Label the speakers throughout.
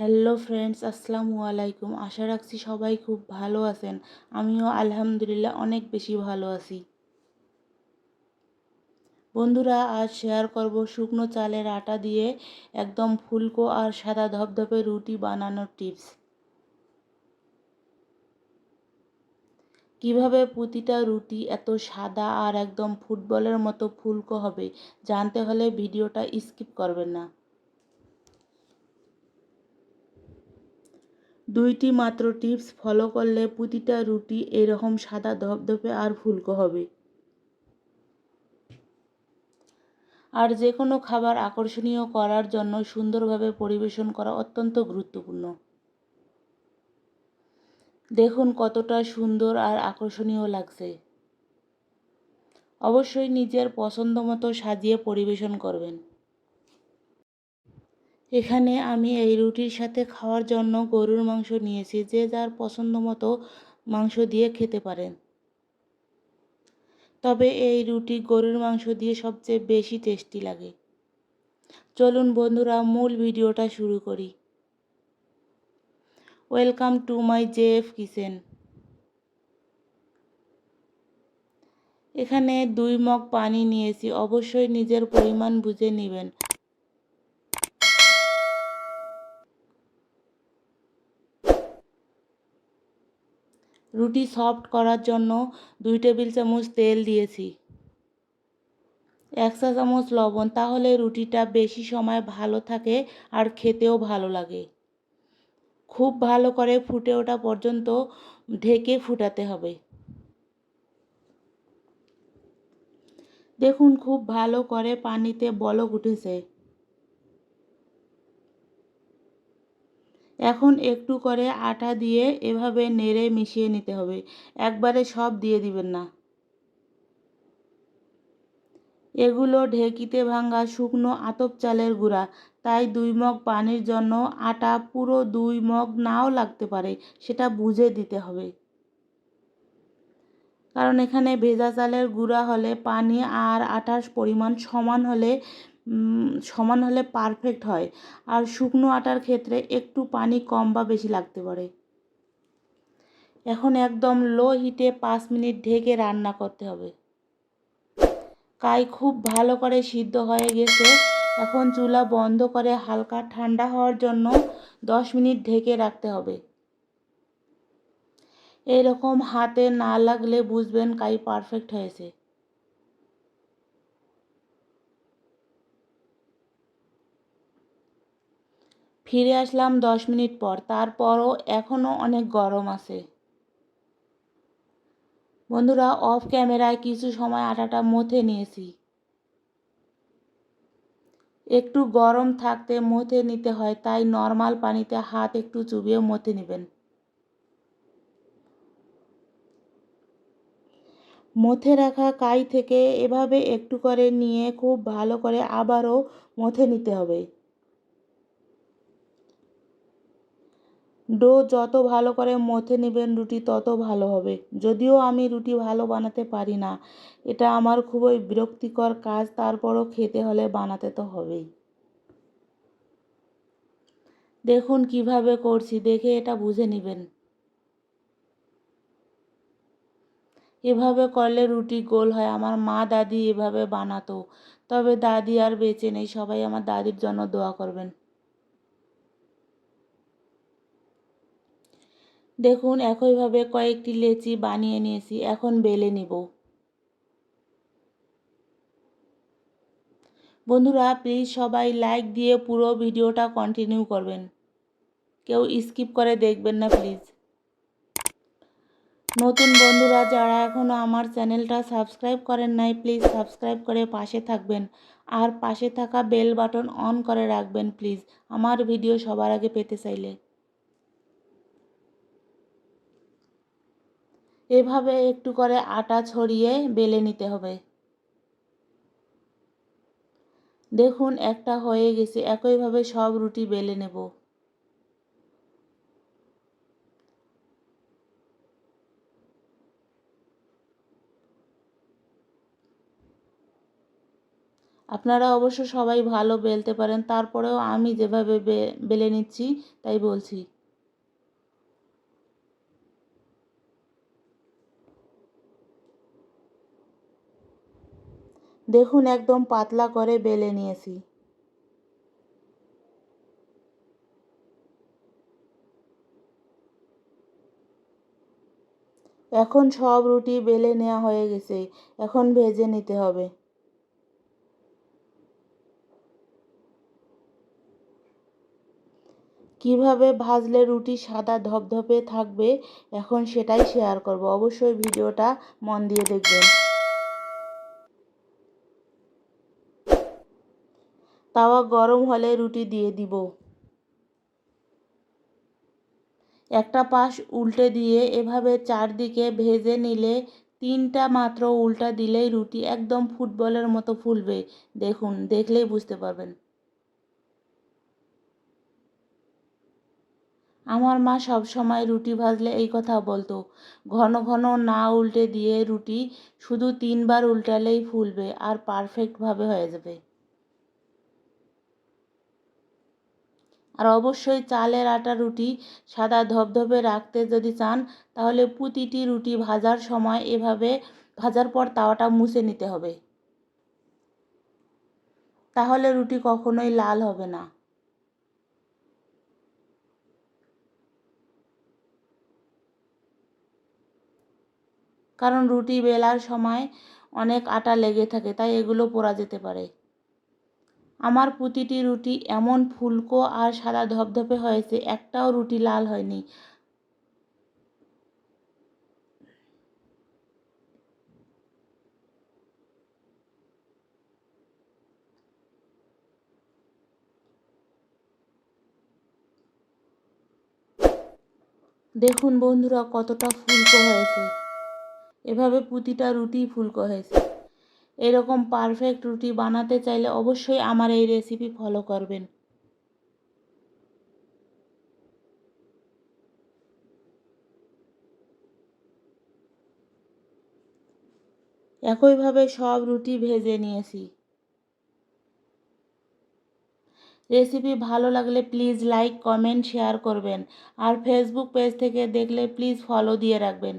Speaker 1: Hello friends আসসালামু আলাইকুম আশা রাখছি সবাই খুব ভালো আছেন। আমিও আলহামদুলিল্লাহ অনেক বেশি ভালো আছি। বন্ধুরা, আজ শেয়ার করব শুকনো চালের আটা দিয়ে একদম ফুলকো আর সাদা ধপধপে রুটি বানানোর টিপস কীভাবে প্রতিটা রুটি এত সাদা আর একদম ফুটবলের মতো ফুলকো হবে, জানতে হলে ভিডিওটা স্কিপ করবেন না। দুইটি মাত্র টিপস ফলো করলে প্রতিটা রুটি এরকম সাদা ধপধপে আর ফুলকো হবে। আর যে কোনো খাবার আকর্ষণীয় করার জন্য সুন্দরভাবে পরিবেশন করা অত্যন্ত গুরুত্বপূর্ণ। দেখুন কতটা সুন্দর আর আকর্ষণীয় লাগছে। অবশ্যই নিজের পছন্দ মতো সাজিয়ে পরিবেশন করবেন। এখানে আমি এই রুটির সাথে খাওয়ার জন্য গরুর মাংস নিয়েছি, যে যার পছন্দ মতো মাংস দিয়ে খেতে পারেন। তবে এই রুটি গরুর মাংস দিয়ে সবচেয়ে বেশি টেস্টি লাগে। চলুন বন্ধুরা, মূল ভিডিওটা শুরু করি। Welcome to my JF kitchen. এখানে দুই মগ পানি নিয়েছি, অবশ্যই নিজের পরিমাণ বুঝে নেবেন। রুটি সফট করার জন্য দুই টেবিল চামচ তেল দিয়েছি। এক চা চামচ লবণ, তাহলে রুটিটা বেশি সময় ভালো থাকে আর খেতেও ভালো লাগে। খুব ভালো করে ফুটে ওঠা পর্যন্ত ঢেকে ফুটাতে হবে। দেখুন, খুব ভালো করে পানিতে বলক উঠেছে। এখন একটু করে আটা দিয়ে এভাবে নেড়ে মিশিয়ে নিতে হবে। একবারে সব দিয়ে দিবেন না। এগুলো ঢেকিতে ভাঙ্গা শুকনো আতপ চালের গুঁড়া। তাই দুই মগ পানির জন্য আটা পুরো দুই মগ নাও লাগতে পারে, সেটা বুঝে দিতে হবে। কারণ এখানে ভেজা চালের গুঁড়া হলে পানি আর আটার পরিমাণ সমান হলে সমান হলে পারফেক্ট হয়। আর শুকনো আটার ক্ষেত্রে একটু পানি কম বা বেশি লাগতে পারে। এখন একদম লো হিটে পাঁচ মিনিট ঢেকে রান্না করতে হবে। কাই খুব ভালো করে সিদ্ধ হয়ে গেছে। এখন চুলা বন্ধ করে হালকা ঠান্ডা হওয়ার জন্য দশ মিনিট ঢেকে রাখতে হবে। এরকম হাতে না লাগলে বুঝবেন কাই পারফেক্ট হয়েছে। ফিরে আসলাম দশ মিনিট পর। তারপরও এখনও অনেক গরম আছে। বন্ধুরা, অফ ক্যামেরায় কিছু সময় আটাটা মথে নিয়েছি। একটু গরম থাকতে মথে নিতে হয়, তাই নর্মাল পানিতে হাত একটু চুবিয়ে মথে নেবেন। মথে রাখা কাই থেকে এভাবে একটু করে নিয়ে খুব ভালো করে আবারও মথে নিতে হবে। ডো যত ভালো করে মথে নেবেন রুটি তত ভালো হবে। যদিও আমি রুটি ভালো বানাতে পারি না, এটা আমার খুবই বিরক্তিকর কাজ, তারপরও খেতে হলে বানাতে তো হবেই। দেখুন কীভাবে করছি, দেখে এটা বুঝে নেবেন। এভাবে করলে রুটি গোল হয়, আমার মা দাদি এভাবে বানাতো, তবে দাদি আর বেঁচে নেই, সবাই আমার দাদির জন্য দোয়া করবেন। দেখুন, একইভাবে কয়েকটি লেচি বানিয়ে নিয়েছি, এখন বেলে নিব। বন্ধুরা প্লিজ সবাই লাইক দিয়ে পুরো ভিডিওটা কন্টিনিউ করবেন। কেউ স্কিপ করে দেখবেন না প্লিজ নতুন বন্ধুরা, যারা এখনও আমার চ্যানেলটা সাবস্ক্রাইব করেন নাই প্লিজ সাবস্ক্রাইব করে পাশে থাকবেন। আর পাশে থাকা বেল বাটন অন করে রাখবেন প্লিজ আমার ভিডিও সবার আগে পেতে চাইলে। এভাবে একটু করে আটা ছড়িয়ে বেলে নিতে হবে। দেখুন, একটা হয়ে গেছে। একইভাবে সব রুটি বেলে নেব। আপনারা অবশ্য সবাই ভালো বেলতে পারেন। তারপরেও আমি যেভাবে বেলে নিচ্ছি, তাই বলছি। দেখুন, একদম পাতলা করে বেলে নিয়েছি। এখন সব রুটি বেলে নেওয়া হয়ে গেছে। এখন ভেজে নিতে হবে। কীভাবে ভাজলে রুটি সাদা ধপধপে থাকবে, এখন সেটাই শেয়ার করব। অবশ্যই ভিডিওটা মন দিয়ে দেখবেন। তাওয়া গরম হলে রুটি দিয়ে দিব। একটা পাশ উল্টে দিয়ে এভাবে চারদিকে ভেজে নিলে তিনটা মাত্র উল্টা দিলেই রুটি একদম ফুটবলের মতো ফুলবে। দেখুন, দেখলেই বুঝতে পারবেন। আমার মা সব সময় রুটি ভাজলে এই কথা বলতো, ঘন ঘন না উল্টে দিয়ে রুটি শুধু তিনবার উল্টালেই ফুলবে আর পারফেক্টভাবে হয়ে যাবে। আর অবশ্যই চালের আটা রুটি সাদা ধবধবে রাখতে যদি চান, তাহলে প্রতিটি রুটি ভাজার সময় এভাবে ভাজার পর তাওয়াটা মুছে নিতে হবে। তাহলে রুটি কখনোই লাল হবে না। কারণ রুটি বেলার সময় অনেক আটা লেগে থাকে, তাই এগুলো পোড়া যেতে পারে। আমার প্রতিটি রুটি এমন ফুলকো আর সাদা ধপধপে হয়েছে, একটাও রুটি লাল হয়নি। দেখুন বন্ধুরা, কতটা ফুলকো হয়েছে। এভাবে প্রতিটা রুটি ফুলকো হয়েছে। এরকম পারফেক্ট রুটি বানাতে চাইলে অবশ্যই আমার এই রেসিপি ফলো করবেন। একইভাবে সব রুটি ভেজে নিয়েছি। রেসিপি ভালো লাগলে প্লিজ লাইক কমেন্ট শেয়ার করবেন। আর ফেসবুক পেজ থেকে দেখলে প্লিজ ফলো দিয়ে রাখবেন।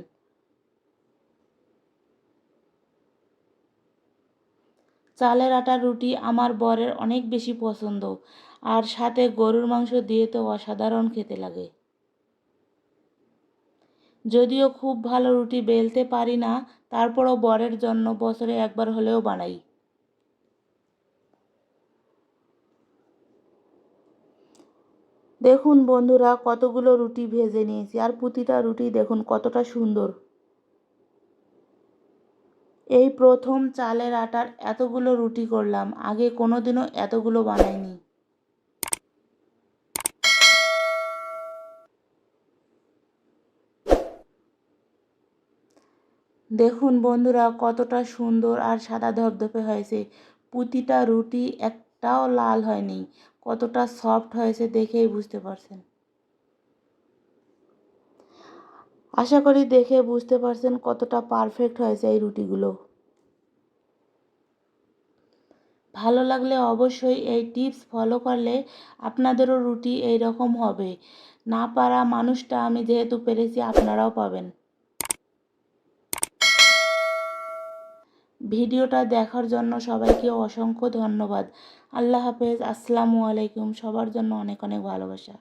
Speaker 1: চালের আটার রুটি আমার বরের অনেক বেশি পছন্দ। আর সাথে গরুর মাংস দিয়ে তো অসাধারণ খেতে লাগে। যদিও খুব ভালো রুটি বেলতে পারি না, তারপরও বরের জন্য বছরে একবার হলেও বানাই। দেখুন বন্ধুরা, কতগুলো রুটি ভেজে নিয়েছি। আর প্রতিটা রুটি দেখুন কতটা সুন্দর। এই প্রথম চালের আটার এতগুলো রুটি করলাম, আগে কোনো দিনও এতগুলো বানাইনি। দেখুন বন্ধুরা, কতটা সুন্দর আর সাদা ধপধপে হয়েছে। প্রতিটা রুটি একটাও লাল হয়নি, কতটা সফট হয়েছে দেখেই বুঝতে পারছেন। আশা করি দেখে বুঝতে পারছেন কতটা পারফেক্ট হয়েছে এই রুটিগুলো। ভালো লাগলে অবশ্যই এই টিপস ফলো করলে আপনাদেরও রুটি এই রকম হবে। না পারা মানুষটা আমি যেহেতু পেরেছি আপনারাও পাবেন। ভিডিওটা দেখার জন্য সবাইকে অসংখ্য ধন্যবাদ। আল্লাহ হাফেজ, আসসালামু আলাইকুম। সবার জন্য অনেক অনেক ভালোবাসা।